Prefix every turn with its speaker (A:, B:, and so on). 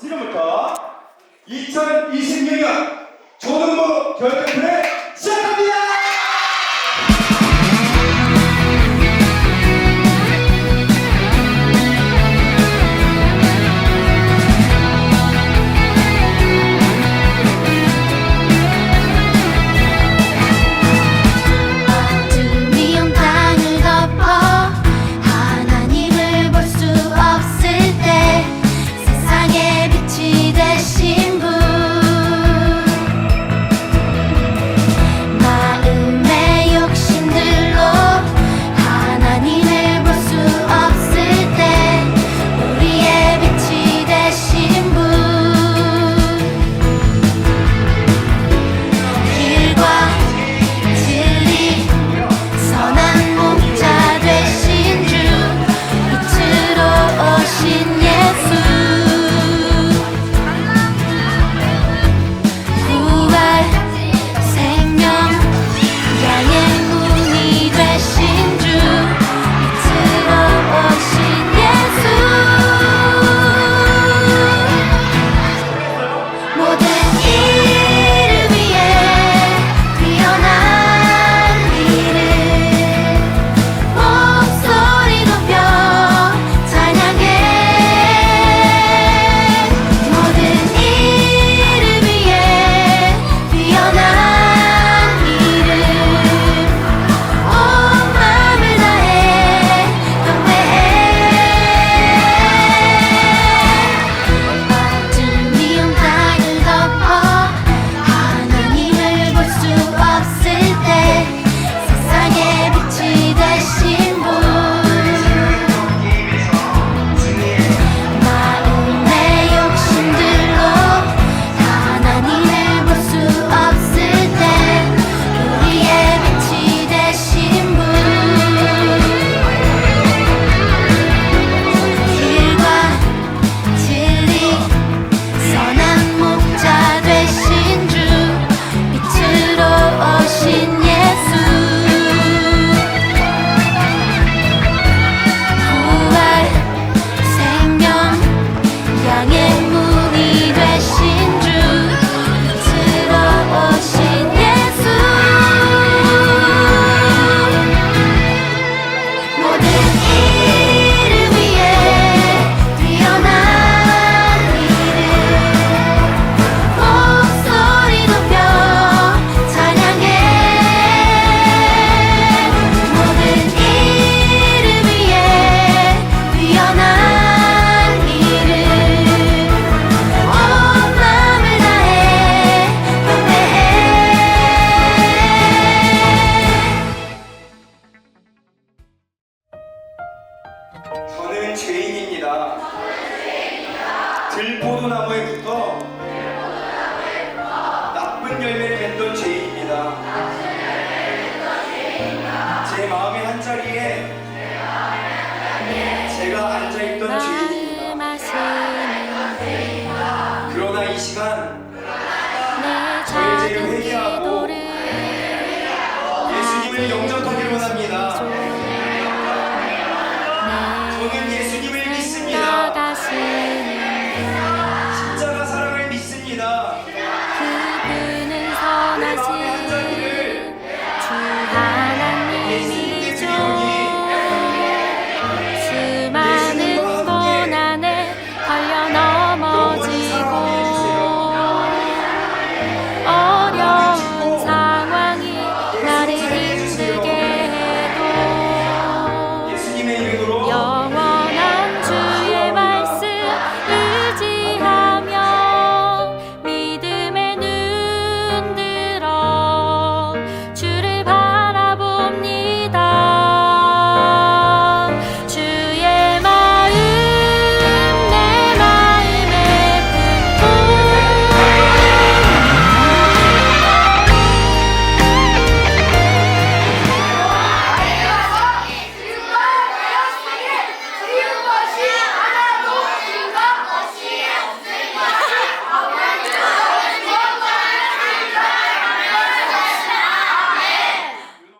A: 지금부터 2026년 조등부
B: 결정편에
A: 죄인입니다. 들포도나무에 붙어 나쁜 열매를 맺던 죄인입니다. 제 마음의 한자리에 제가 앉아있던 죄인입니다. 그러나 이 시간